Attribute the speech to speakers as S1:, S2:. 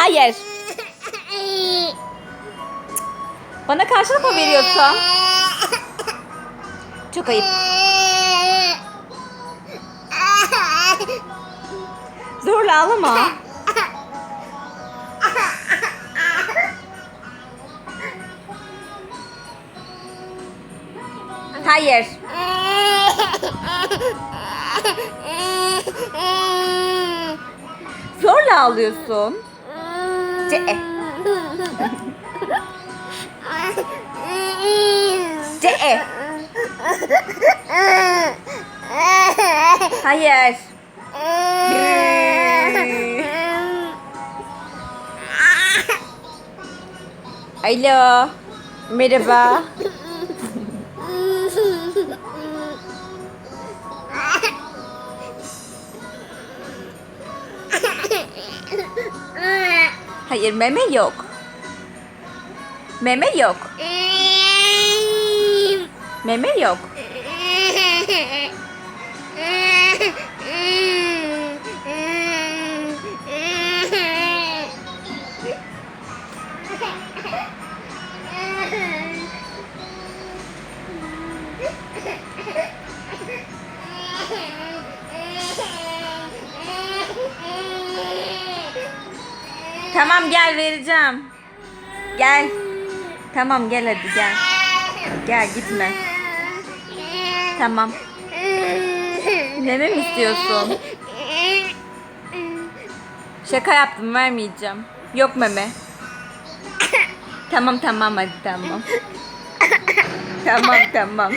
S1: Hayır. Bana karşılık mı veriyorsun? Çok ayıp. Zorla ağlama. Hayır. Zorla ağlıyorsun. Hayır. Alo. Merhaba. Ah! Hayır meme yok. Meme yok. Meme yok. Tamam gel vereceğim. Gel. Tamam gel hadi gel. Gel gitme. Tamam. Meme mi istiyorsun? Şaka yaptım vermeyeceğim. Yok meme. Tamam tamam hadi tamam. Tamam tamam.